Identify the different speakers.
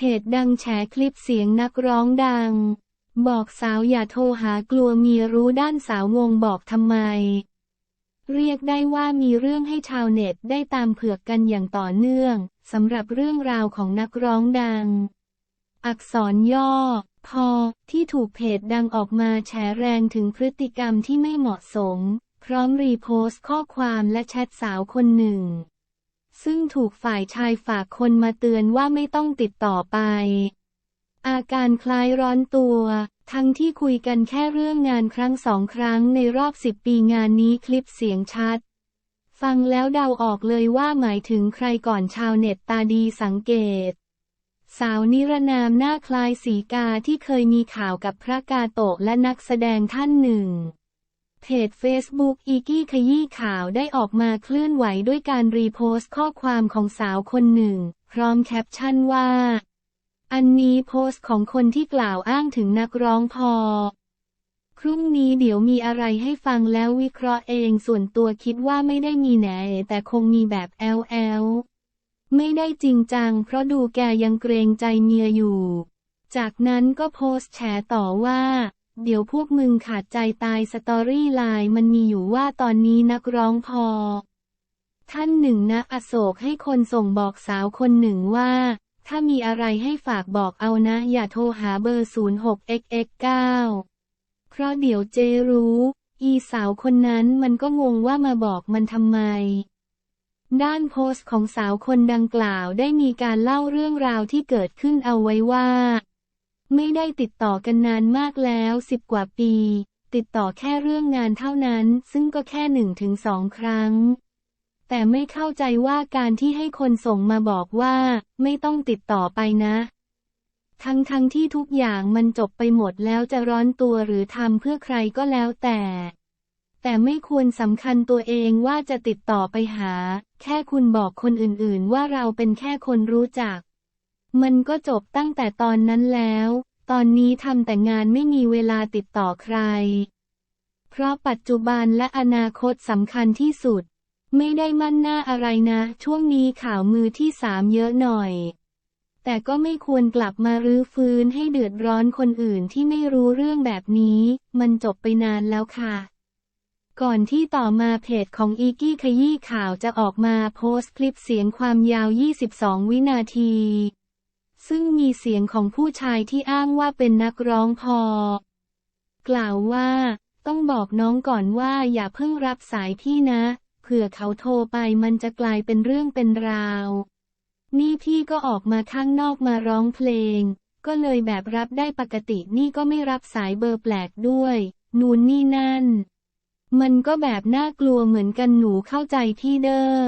Speaker 1: เพจดังแฉคลิปเสียงนักร้องดัง บอกสาวอย่าโทรหากลัวมีรู้ด้านสาวงงบอกทำไม เรียกได้ว่ามีเรื่องให้ชาวเน็ตได้ตามเผือกกันอย่างต่อเนื่องสำหรับเรื่องราวของนักร้องดัง อักษรย่อ พอที่ถูกเพจดังออกมาแฉแรงถึงพฤติกรรมที่ไม่เหมาะสม พร้อมรีโพสต์ข้อความและแชทสาวคนหนึ่ง ซึ่งถูกฝ่ายชายฝากคนมาเตือนว่าไม่ต้องติดต่อไป อาการคล้ายร้อนตัว ทั้งที่คุยกันแค่เรื่องงานครั้งสองครั้งในรอบสิบปีงานนี้คลิปเสียงชัด ฟังแล้วเดาออกเลยว่าหมายถึงใครก่อนชาวเน็ตตาดีสังเกต สาวนิรนามหน้าคล้ายสีกาที่เคยมีข่าวกับพระกาโตะและนักแสดงท่านหนึ่ง เพจ Facebook อีกี้ขยี้ข่าวได้ออกมาเคลื่อนไหวด้วยการรีโพสต์ข้อความของสาวคนหนึ่ง พร้อมแคปชั่นว่า อันนี้โพสต์ของคนที่กล่าวอ้างถึงนักร้องพอพรุ่งนี้เดี๋ยวมีอะไรให้ฟังแล้ววิเคราะห์เองส่วนตัวคิดว่าไม่ได้มีแหนแต่คงมีแบบแอลแอลไม่ได้จริงจังเพราะดูแกยังเกรงใจเมียอยู่ จากนั้นก็โพสต์แฉต่อว่า เดี๋ยวพวกมึงขาดใจตายสตอรี่ไลน์มันมีอยู่ว่าตอนนี้นักร้องพอ ท่านหนึ่งนะอโศกให้คนส่งบอกสาวคนหนึ่งว่า ถ้ามีอะไรให้ฝากบอกเอานะ อย่าโทรหาเบอร์ 06xx9 เพราะเดี๋ยวเจรู้ อีสาวคนนั้นมันก็งงว่ามาบอกมันทำไมด้านโพสต์ของสาวคนดังกล่าวได้มีการเล่าเรื่องราวที่เกิดขึ้นเอาไว้ว่า ไม่ได้ติดต่อกันนานมากแล้วสิบกว่าปี ติดต่อแค่เรื่องงานเท่านั้น ซึ่งก็แค่หนึ่งถึงสองครั้ง แต่ไม่เข้าใจว่าการที่ให้คนส่งมาบอกว่า ไม่ต้องติดต่อไปนะ ทั้งทั้งที่ทุกอย่างมันจบไปหมดแล้วจะร้อนตัวหรือทำเพื่อใครก็แล้วแต่ แต่ไม่ควรสำคัญตัวเองว่าจะติดต่อไปหา แค่คุณบอกคนอื่นๆ ว่าเราเป็นแค่คนรู้จัก มันก็จบตั้งแต่ตอนนั้นแล้ว ตอนนี้ทำแต่งานไม่มีเวลาติดต่อใคร เพราะปัจจุบันและอนาคตสำคัญที่สุด ไม่ได้มั่นหน้าอะไรนะ ช่วงนี้ข่าวมือที่สามเยอะหน่อย แต่ก็ไม่ควรกลับมารื้อฟื้นให้เดือดร้อนคนอื่นที่ไม่รู้เรื่องแบบนี้ มันจบไปนานแล้วค่ะก่อนที่ต่อมาเพจของอีกี้ขยี้ข่าวจะออกมาโพสต์คลิปเสียงความยาว 22 วินาที ซึ่งมีเสียงของผู้ชายที่อ้างว่าเป็นนักร้องพอ กล่าวว่า ต้องบอกน้องก่อนว่าอย่าเพิ่งรับสายพี่นะ เผื่อเขาโทรไปมันจะกลายเป็นเรื่องเป็นราว นี่พี่ก็ออกมาข้างนอกมาร้องเพลง ก็เลยแบบรับได้ปกตินี่ก็ไม่รับสายเบอร์แปลกด้วย นูนนี่นั่น มันก็แบบน่ากลัวเหมือนกันหนูเข้าใจพี่เด้อ